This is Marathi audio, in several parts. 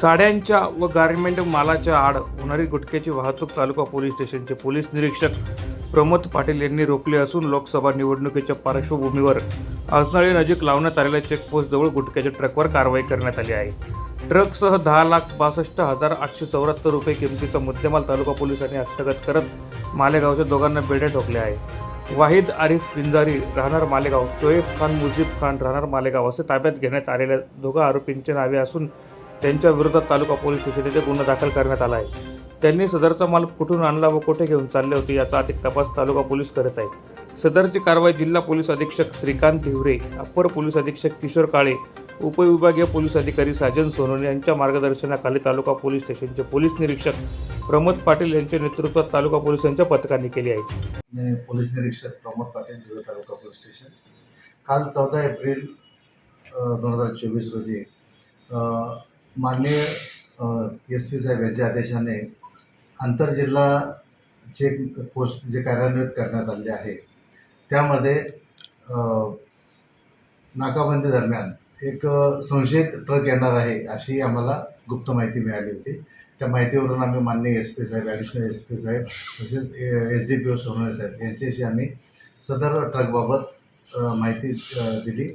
साड्यांच्या व गारमेंट मालाच्या आड होणारी गुटख्याची वाहतूक तालुका पोलीस स्टेशनचे पोलीस निरीक्षक प्रमोद पाटील यांनी रोखले असून लोकसभा निवडणुकीच्या पार्श्वभूमीवर आजनाळी नजीक लावण्यात आलेल्या चेकपोस्टजवळ गुटख्याच्या ट्रकवर कारवाई करण्यात आली आहे. ट्रकसह दहा लाख बासष्ट हजार आठशे चौऱ्याहत्तर रुपये किमतीचा मुद्देमाल तालुका पोलिसांनी हस्तगत करत मालेगावच्या दोघांना बेडे ठोकले आहे वाहिद आरिफ पिंजारी राहणार मालेगाव शोएब खान मुजीब खान राहणार मालेगाव असे ताब्यात घेण्यात आलेल्या दोघा आरोपींचे नावे असून त्यांच्या विरोधात तालुका पोलीस स्टेशन येथे गुन्हा दाखल करण्यात आला आहे. त्यांनी सदरचा माल कुठून आणला व कुठे घेऊन चालले होते याचा अधिक तपास तालुका पोलीस करत आहेत. सदरची कारवाई जिल्हा पोलीस अधीक्षक श्रीकांत हिवरे अप्पर पोलीस अधीक्षक किशोर काळे उपविभागीय पोलीस अधिकारी साजन सोनवणे यांच्या मार्गदर्शनाखाली तालुका पोलीस स्टेशनचे पोलीस निरीक्षक प्रमोद पाटील यांच्या नेतृत्वात तालुका पोलिसांच्या पथकाने केली आहे. पोलीस निरीक्षक प्रमोद पाटील धुळे तालुका पोलीस स्टेशन. काल चौदा एप्रिल दोन हजार चोवीस रोजी माननीय एस पी साहेब यांच्या आदेशाने आंतरजिल्हा चेक पोस्ट जे कार्यान्वित करण्यात आले आहे त्यामध्ये नाकाबंदी दरम्यान एक संशयित ट्रक येणार आहे अशी आम्हाला गुप्त माहिती मिळाली होती. त्या माहितीवरून आम्ही माननीय एस पी साहेब ॲडिशनल एस पी साहेब तसेच S D P O Sonawane साहेब यांच्याशी आम्ही सदर ट्रकबाबत माहिती दिली.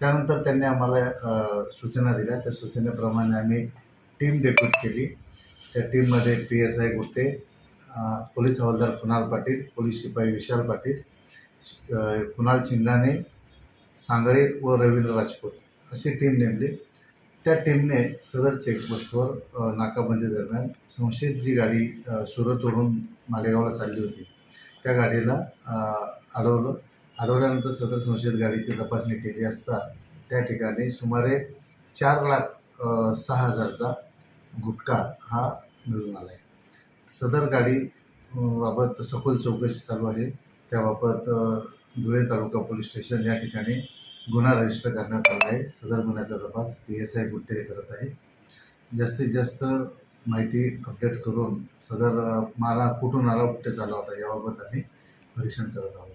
त्यानंतर त्यांनी आम्हाला सूचना दिल्या. त्या सूचनेप्रमाणे आम्ही टीम डेप्यूट केली. त्या टीममध्ये P S I Gutte police हवालदार कुणाल पाटील पोलीस शिपाई विशाल पाटील कुणाल शिंगाने सांगळे व रवींद्र राजपूत अशी टीम नेमली. त्या टीमने सदर चेकपोस्टवर नाकाबंदी दरम्यान संशयित जी गाडी सुरतवरून मालेगावला चालली होती त्या गाडीला अडवलं. अडवल्यानंतर सदर संशयित गाडीची तपासणी केली असता त्या ठिकाणी सुमारे चार लाख सहा हजारचा गुटखा हा मिळून आला आहे सदर गाडी बाबत सखोल चौकशी चालू आहे. त्याबाबत धुळे तालुका पोलीस स्टेशन या ठिकाणी गुन्हा रजिस्टर करण्यात आला आहे. सदर गुन्ह्याचा तपास पी एस आय गुट्टे करत आहे. जास्तीत जास्त माहिती अपडेट करून सदर मारा माला कुठून आला कुठे चालला होता याबाबत आम्ही परीक्षण करत आहोत.